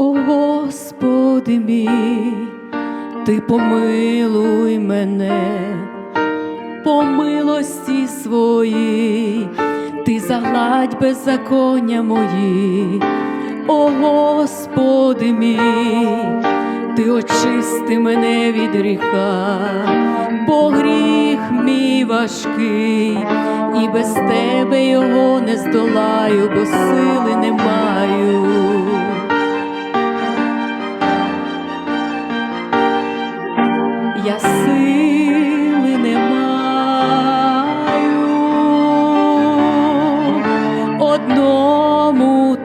Господи мій, ти помилуй мене, по милості своїй, ти загладь беззаконня мої, о Господи мій, ти очисти мене від гріха, бо гріх мій важкий, і без тебе його не здолаю, бо сили не маю.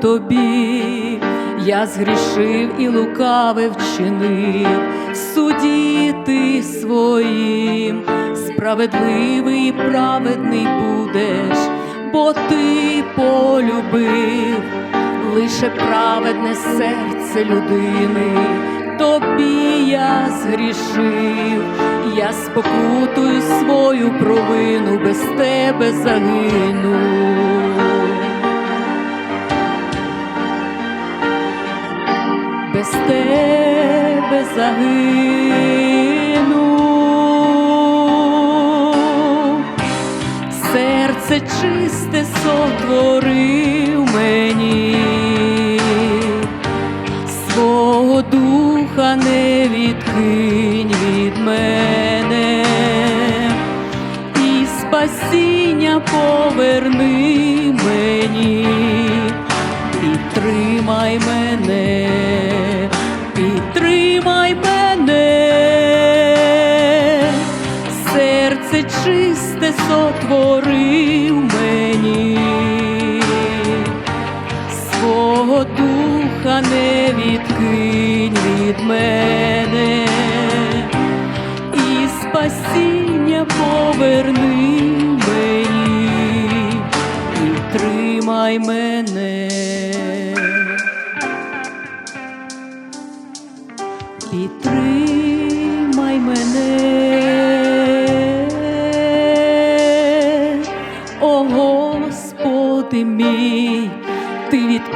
Тобі, я згрішив і лукаве вчинив, судіти своїм, справедливий і праведний будеш, бо ти полюбив лише праведне серце людини, тобі я згрішив, я спокутую свою провину, без тебе загину. Загину. Серце чисте сотворив мені, свого духа не відкинь від мене, і спасіння поверни мені, підтримай мене, духа не відкинь від мене, і спасіння поверни мені, підтримай мене. Підтримай мене, о Господи мій,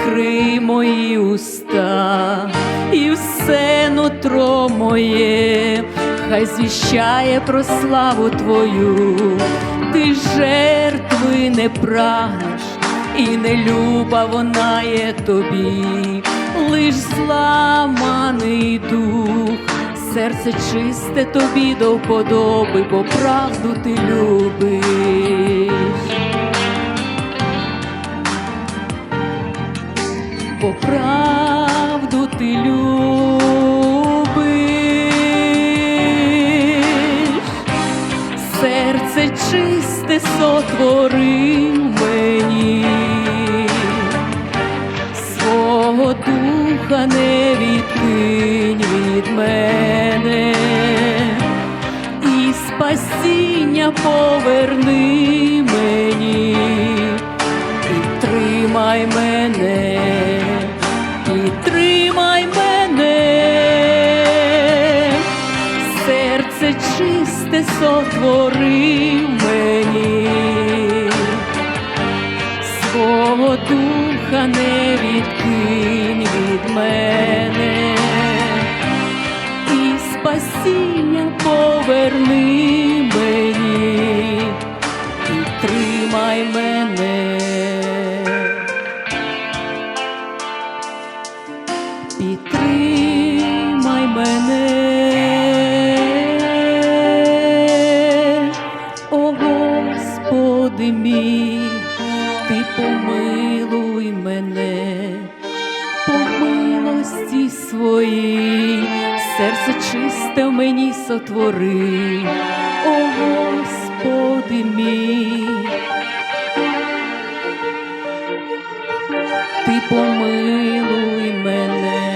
відкрий мої уста, і все нутро моє, хай звіщає про славу Твою, ти жертви не прагнеш, і не люба вона є тобі, лиш зламаний дух, серце чисте тобі до вподоби, бо правду ти любиш. Бо правду ти любиш, серце чисте сотворив мені, свого духа не відкинь від мене, і спасіння поверни мені, серце чисте сотворив мені, свого духа не відкинь від мене, і спасіння поверни мені, підтримай мене. Підтримай мене, помилуй мене, по милості своїй, серце чисте в мені сотвори, о Господи мій. Ти помилуй мене,